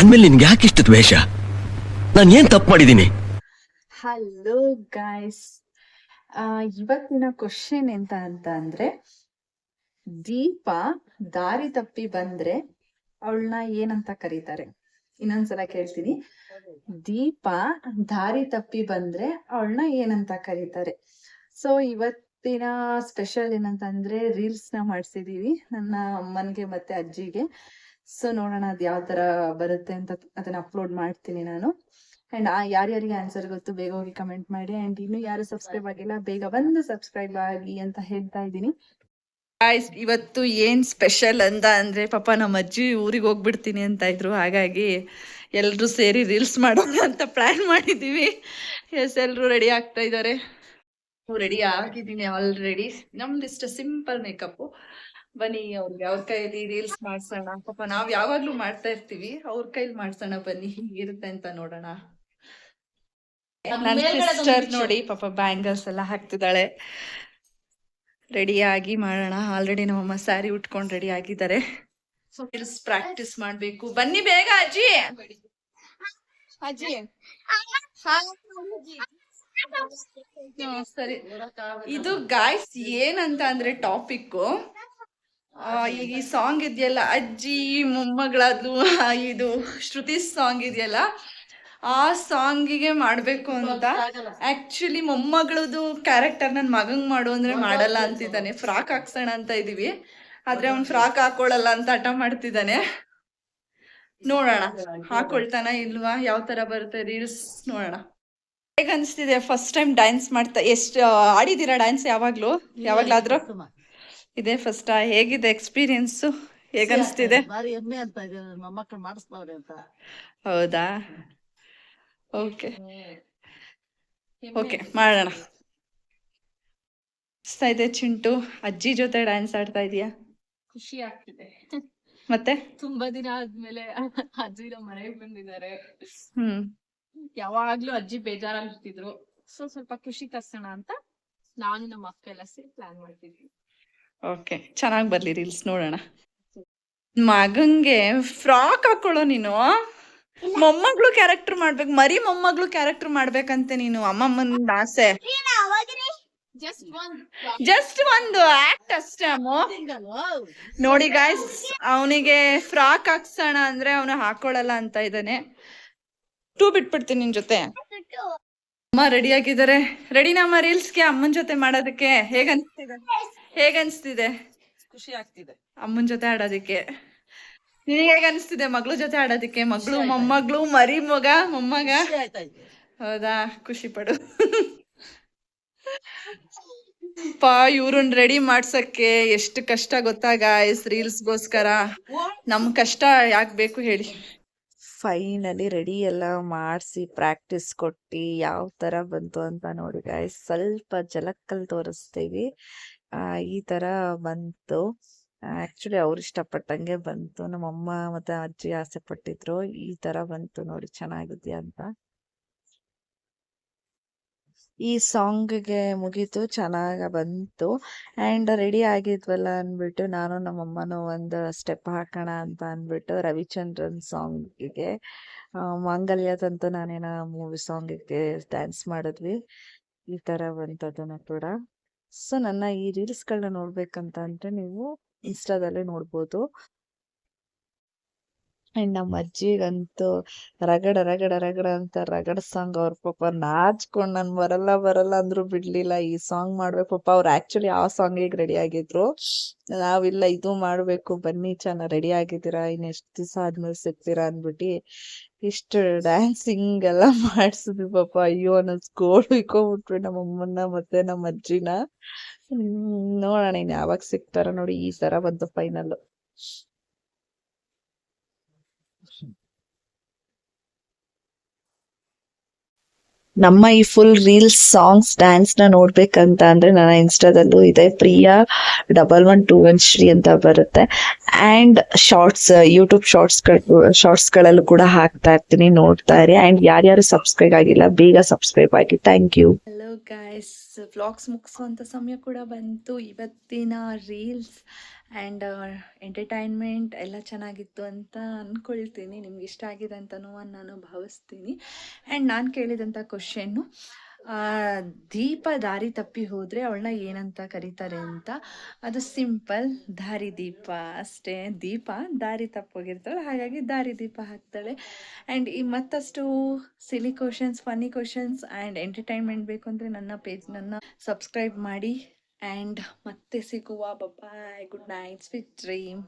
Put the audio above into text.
ನನ್ ಮೇಲೆ ನಿನ್ಗೆ ಯಾಕೆ ಇಷ್ಟು ದ್ವೇಷ? ನಾನು ಏನ್ ತಪ್ಪು ಮಾಡಿದ್ದೀನಿ? ಹಲೋ ಗಾಯ್ಸ್ ಇವತ್ತಿನ ಕ್ವಶನ್ ಎಂತ ಅಂತ ಅಂದ್ರೆ, ದೀಪ ದಾರಿ ತಪ್ಪಿ ಬಂದ್ರೆ ಅವಳನ್ನ ಏನಂತ ಕರೀತಾರೆ? ಇನ್ನೊಂದ್ಸಲ ಕೇಳ್ತೀನಿ. ದೀಪ ದಾರಿ ತಪ್ಪಿ ಬಂದ್ರೆ ಅವಳನ್ನ ಏನಂತ ಕರೀತಾರೆ? ಸೊ ಇವತ್ತಿನ ಸ್ಪೆಷಲ್ ಏನಂತಂದ್ರೆ ರೀಲ್ಸ್ನ ಮಾಡ್ಸಿದೀವಿ. ನನ್ನ ಅಮ್ಮನ್ಗೆ ಮತ್ತೆ ಅಜ್ಜಿಗೆ. ಸೊ ನೋಡೋಣ ಅದು ಯಾವ ತರ ಬರುತ್ತೆ ಅಂತ ಅದನ್ನ ಅಪ್ಲೋಡ್ ಮಾಡ್ತೀನಿ ನಾನು. ಅಂಡ್ ಆ ಯಾರ್ಯಾರಿಗೆ ಆನ್ಸರ್ ಗೊತ್ತು ಬೇಗ ಹೋಗಿ ಕಮೆಂಟ್ ಮಾಡಿ. ಅಂಡ್ ಇನ್ನು ಯಾರು ಸಬ್ಸ್ಕ್ರೈಬ್ ಆಗಿಲ್ಲ, ಬೇಗ ಬಂದು ಸಬ್ಸ್ಕ್ರೈಬ್ ಆಗಿ ಅಂತ ಹೇಳ್ತಾ ಇದ್ದೀನಿ. ಇವತ್ತು ಏನ್ ಸ್ಪೆಷಲ್ ಅಂತ ಅಂದ್ರೆ, ಪಾಪ ನಮ್ಮ ಅಜ್ಜಿ ಊರಿಗೆ ಹೋಗ್ಬಿಡ್ತೀನಿ ಅಂತ ಇದ್ರು. ಹಾಗಾಗಿ ಎಲ್ರು ಸೇರಿ ರೀಲ್ಸ್ ಮಾಡೋಣ ಅಂತ ಪ್ಲಾನ್ ಮಾಡಿದೀವಿ. ಎಸ್ ಎಲ್ರು ರೆಡಿ ಆಗ್ತಾ ಇದ್ದಾರೆ ರೆಡಿ ಆಗಿದ್ದೀನಿ ಆಲ್ರೆಡಿ ನಮ್ದು ಇಷ್ಟ ಸಿಂಪಲ್ ಮೇಕಪ್ ಬನ್ನಿ ಅವ್ರಿಗೆ ಅವ್ರ ಕೈಯಲ್ಲಿ ರೀಲ್ಸ್ ಮಾಡ್ಸೋಣ. ಪಾಪ ನಾವ್ ಯಾವಾಗ್ಲೂ ಮಾಡ್ತಾ ಇರ್ತೀವಿ ಅವ್ರ ಕೈಲಿ ಮಾಡ್ಸೋಣ ಬನ್ನಿ ಹಿಂಗಿರುತ್ತೆ ಅಂತ ನೋಡೋಣ. ನನ್ನ ಸಿಸ್ಟರ್ ನೋಡಿ ಪಾಪ ಬ್ಯಾಂಗಲ್ಸ್ ಎಲ್ಲ ಹಾಕ್ತಿದ್ದಾಳೆ. ರೆಡಿ ಆಗಿ ಮಾಡೋಣ. ಆಲ್ರೆಡಿ ನಮ್ಮಮ್ಮ ಸ್ಯಾರಿ ಉಟ್ಕೊಂಡು ರೆಡಿ ಆಗಿದ್ದಾರೆ. ಪ್ರಾಕ್ಟೀಸ್ ಮಾಡ್ಬೇಕು. ಬನ್ನಿ ಬೇಗ ಅಜ್ಜಿ. ಅಜ್ಜಿ. ಸರಿ. ಇದು ಗಾಯ್ಸ್ ಏನಂತ ಅಂದ್ರೆ ಟಾಪಿಕ್ ಈಗ ಈ ಸಾಂಗ್ ಇದೆಯಲ್ಲ ಅಜ್ಜಿ ಮೊಮ್ಮಗಳದು ಇದು ಶ್ರುತಿ ಸಾಂಗ್ ಇದೆಯಲ್ಲ ಆ ಸಾಂಗಿಗೆ ಮಾಡ್ಬೇಕು ಅಂತ. ಆಕ್ಚುಲಿ ಮೊಮ್ಮಗಳದು ಕ್ಯಾರೆಕ್ಟರ್ ನನ್ ಮಗಂಗ್ ಮಾಡು ಅಂದ್ರೆ ಮಾಡಲ್ಲ ಅಂತಿದ್ದಾನೆ. ಫ್ರಾಕ್ ಹಾಕ್ಸೋಣ ಅಂತ ಇದೀವಿ. ಆದ್ರೆ ಅವ್ನ್ ಫ್ರಾಕ್ ಹಾಕೊಳ್ಳಲ್ಲ ಅಂತ ಹಠ ಮಾಡ್ತಿದ್ದಾನೆ. ನೋಡೋಣ. ಹಾಕೊಳ್ತಾನ ಇಲ್ವಾ? ಯಾವ ತರ ಬರುತ್ತೆ ರೀಲ್ಸ್? ನೋಡೋಣ. ಹೇಗ ಅನ್ಸ್ತಿದೆ? ಫಸ್ಟ್ ಟೈಮ್ ಡ್ಯಾನ್ಸ್ ಮಾಡ್ತಾ ಎಷ್ಟು ಆಡಿದೀರಾ ಡ್ಯಾನ್ಸ್ ಯಾವಾಗ್ಲೂ? ಯಾವಾಗ್ಲಾದ್ರೂ? ಇದೇ ಫಸ್ಟ್ ಹೇಗಿದೆ ಎಕ್ಸ್ಪೀರಿಯನ್ಸ್ ಹೇಗನ್ಸ್ತಿದೆ ಬಾರಿ ಹೆಮ್ಮೆ ಅಂತ ಇದೆ ನಮ್ಮ ಮಕ್ಕಳು ಮಾಡಿಸ್ತಾವ್ರೆ ಅಂತ. ಹೌದಾ? ಓಕೆ ಓಕೆ ಮಾಡೋಣ. ಅನಿಸ್ತಾ ಇದೆ ಚಿಂಟು ಅಜ್ಜಿ ಜೊತೆ ಡ್ಯಾನ್ಸ್ ಆಡ್ತಾ ಇದೀಯಾ? ಖುಷಿ ಆಗ್ತಿದೆ. ಮತ್ತೆ? ತುಂಬಾ ದಿನ ಆದ್ಮೇಲೆ ಅಜ್ಜಿ ನಮ್ಮ ಮನೆಗೆ ಬಂದಿದ್ದಾರೆ. ಹ್ಮ್. ಯಾವಾಗ್ಲೂ ಅಜ್ಜಿ ಬೇಜಾರಾಗಿರ್ತಿದ್ರು. ಸೊ ಸ್ವಲ್ಪ ಖುಷಿ ತರ್ಸೋಣ ಅಂತ ನಾನು ನಮ್ಮ ಅಕ್ಕ ಎಲ್ಲ ಸೇರಿ ಪ್ಲಾನ್ ಮಾಡ್ತಿದ್ವಿ. ಓಕೆ ಚೆನ್ನಾಗ್ ಬರ್ಲಿ ರೀಲ್ಸ್ ನೋಡೋಣ. ಮಗಂಗೆ ಫ್ರಾಕ್ ಹಾಕೊಳ್ಳೋ ನೀನು? ಮೊಮ್ಮಗಳು ಕ್ಯಾರೆಕ್ಟರ್ ಮಾಡ್ಬೇಕು ಮರಿ ಮೊಮ್ಮಗಳು ಕ್ಯಾರೆಕ್ಟರ್ ಮಾಡ್ಬೇಕಂತೆ ನೀನು ಅಮ್ಮಮ್ಮನ ಆಸೆ. ಜಸ್ಟ್ ಒಂದು ಆಕ್ಟ್ ಅಷ್ಟೇ ಅಮ್ಮು. ನೋಡಿ ಗಾಯ್ಸ್ ಅವನಿಗೆ ಫ್ರಾಕ್ ಹಾಕ್ಸೋಣ ಅಂದ್ರೆ ಅವನು ಹಾಕೊಳ್ಳಲ್ಲ ಅಂತ ಇದ್ದಾನೆ. ಟೂ ಬಿಟ್ಬಿಡ್ತೀನಿ ನಿನ್ ಜೊತೆ. ಅಮ್ಮ ರೆಡಿ ಆಗಿದ್ದಾರೆ? ರೆಡಿನಮ್ಮ ರೀಲ್ಸ್ಗೆ ಅಮ್ಮನ ಜೊತೆ ಮಾಡೋದಕ್ಕೆ? ಹೇಗ್ ಅನ್ಸ್ತಿದೆ ಹೇಗ್ ಅನ್ಸ್ತಿದೆ? ಖುಷಿ ಆಗ್ತಿದೆ. ಅಮ್ಮನ ಜೊತೆ ಆಡೋದಿಕ್ಕೆ. ನಿನಗೆ ಹೇಗ ಅನಿಸ್ತಿದೆ ಮಗಳ ಜೊತೆ ಆಡೋದಿಕ್ಕೆ? ಮಗಳು ಮೊಮ್ಮಗಳು ಮರಿ ಮಗ ಮೊಮ್ಮಗ? ಹೌದಾ? ಖುಷಿ ಪಡು. ಪಾ ಇವ್ರನ್ನ ರೆಡಿ ಮಾಡ್ಸಕ್ಕೆ ಎಷ್ಟು ಕಷ್ಟ ಗೊತ್ತಾ ಗಾಯ್ಸ್ ರೀಲ್ಸ್ಗೋಸ್ಕರ? ನಮ್ ಕಷ್ಟ ಯಾಕೆ ಬೇಕು ಹೇಳಿ. ಫೈನಲಿ ರೆಡಿ ಎಲ್ಲ ಮಾಡಿಸಿ ಪ್ರಾಕ್ಟೀಸ್ ಕೊಟ್ಟು ಯಾವ ತರ ಬಂತು ಅಂತ ನೋಡಿ ಗಾಯ್ಸ್ ಸ್ವಲ್ಪ ಜಲಕ್ಕಲ್ಲಿ ತೋರಿಸ್ತೀವಿ. ಈ ತರ ಬಂತು. ಆಕ್ಚುಲಿ ಅವ್ರು ಇಷ್ಟಪಟ್ಟಂಗೆ ಬಂತು. ನಮ್ಮಮ್ಮ ಮತ್ತೆ ಅಜ್ಜಿ ಆಸೆ ಪಟ್ಟಿದ್ರು. ಈ ತರ ಬಂತು ನೋಡಿ ಚೆನ್ನಾಗಿದೆ ಅಂತ. ಈ ಸಾಂಗ್ಗೆ ಮುಗೀತು, ಚೆನ್ನಾಗ ಬಂತು. ಆ್ಯಂಡ್ ರೆಡಿ ಆಗಿದ್ವಲ್ಲ ಅಂದ್ಬಿಟ್ಟು ನಾನು ನಮ್ಮಮ್ಮನೂ ಒಂದು ಸ್ಟೆಪ್ ಹಾಕೋಣ ಅಂತ ಅಂದ್ಬಿಟ್ಟು ರವಿಚಂದ್ರನ್ ಸಾಂಗಿಗೆ ಮಾಂಗಲ್ಯ ತಂತು ನಾನೇನ ಮೂವಿ ಸಾಂಗಿಗೆ ಡ್ಯಾನ್ಸ್ ಮಾಡಿದ್ವಿ. ಈ ಥರ ಬಂತದನ್ನು ಕೂಡ. ಸೊ ನನ್ನ ಈ ರೀಲ್ಸ್ಗಳನ್ನ ನೋಡ್ಬೇಕಂತ ಅಂದ್ರೆ ನೀವು ಇನ್ಸ್ಟಾದಲ್ಲೇ ನೋಡ್ಬೋದು. ಅಂಡ್ ನಮ್ಮ ಅಜ್ಜಿಗಂತೂ ರಗಡ ರಗಡ ರಗಡ ಅಂತ ರಗಡ ಸಾಂಗ್ ಅವ್ರ ಪಾಪ ನಾಚ್ಕೊಂಡು ನನ್ ಬರಲ್ಲ ಬರಲ್ಲ ಅಂದ್ರು ಬಿಡ್ಲಿಲ್ಲ. ಈ ಸಾಂಗ್ ಮಾಡ್ಬೇಕು. ಪಾಪ ಅವ್ರು ಆಕ್ಚುಲಿ ಆ ಸಾಂಗಿಗೆ ರೆಡಿ ಆಗಿದ್ರು. ನಾವಿಲ್ಲ ಇದು ಮಾಡ್ಬೇಕು. ಬನ್ನಿ ಚೆನ್ನಾಗಿ ರೆಡಿ ಆಗಿದ್ದೀರಾ? ಇನ್ ಎಷ್ಟು ದಿವಸ ಆದ್ಮೇಲೆ ಸಿಗ್ತೀರಾ ಅಂದ್ಬಿಟ್ಟು ಇಷ್ಟು ಡ್ಯಾನ್ಸಿಂಗ್ ಎಲ್ಲ ಮಾಡ್ಸಿದ್ವಿ ಪಾಪ. ಅಯ್ಯೋ ಅನ್ನಿಸ್ಕೋಡ್ ಇಕ್ಕೊಂಬಿಟ್ವಿ ನಮ್ಮ ಅಮ್ಮನ್ನ ಮತ್ತೆ ನಮ್ಮ ಅಜ್ಜಿನ. ನೋಡೋಣ ಇನ್ ಯಾವಾಗ ಸಿಗ್ತಾರ ನೋಡಿ ಈ ತರ ಬಂತು ಫೈನಲ್ ನಮ್ಮ ಈ ಫುಲ್ ರೀಲ್ಸ್ ಸಾಂಗ್ಸ್ ಡ್ಯಾನ್ಸ್ನ ನೋಡ್ಬೇಕಂತ ಅಂದ್ರೆ ನನ್ನ ಇನ್ಸ್ಟಾದಲ್ಲೂ ಇದೆ. Priya double one two one Shri ಅಂತ ಬರುತ್ತೆ. And shorts YouTube shorts shorts ಗಳಲ್ಲೂ ಕೂಡ ಹಾಕ್ತಾ ಇರ್ತೀನಿ, ನೋಡ್ತಾ ಇರಿ. ಅಂಡ್ ಯಾರ್ಯಾರು ಸಬ್ಸ್ಕ್ರೈಬ್ ಆಗಿಲ್ಲ, ಬೇಗ ಸಬ್ಸ್ಕ್ರೈಬ್ ಆಗಿ. Thank you hello guys vlogs ಮುಗಿಸುವಂತ ಸಮಯ ಕೂಡ ಬಂತು. ಇವತ್ತಿನ ರೀಲ್ಸ್ ಆ್ಯಂಡ್ ಎಂಟರ್ಟೈನ್ಮೆಂಟ್ ಎಲ್ಲ ಚೆನ್ನಾಗಿತ್ತು ಅಂತ ಅಂದ್ಕೊಳ್ತೀನಿ ನಿಮ್ಗೆ ಇಷ್ಟ ಆಗಿದೆ ಅಂತನೂ ನಾನು ಭಾವಿಸ್ತೀನಿ. ಆ್ಯಂಡ್ ನಾನು ಕೇಳಿದಂಥ ಕ್ವಶನ್ನು ದೀಪ ದಾರಿ ತಪ್ಪಿ ಹೋದರೆ ಅವಳನ್ನ ಏನಂತ ಕರೀತಾರೆ ಅಂತ? ಅದು ಸಿಂಪಲ್ ದಾರಿ ದೀಪ ಅಷ್ಟೇ. ದೀಪ ದಾರಿ ತಪ್ಪೋಗಿರ್ತಾಳೆ ಹಾಗಾಗಿ ದಾರಿ ದೀಪ ಹಾಕ್ತಾಳೆ. ಆ್ಯಂಡ್ ಈ ಮತ್ತಷ್ಟು silly questions funny questions and entertainment ಬೇಕು ಅಂದರೆ ನನ್ನ ಪೇಜ್ ನನ್ನ ಸಬ್ಸ್ಕ್ರೈಬ್ ಮಾಡಿ. ಆ್ಯಂಡ್ ಮತ್ತೆ ಸಿಗುವ bye good night sweet dream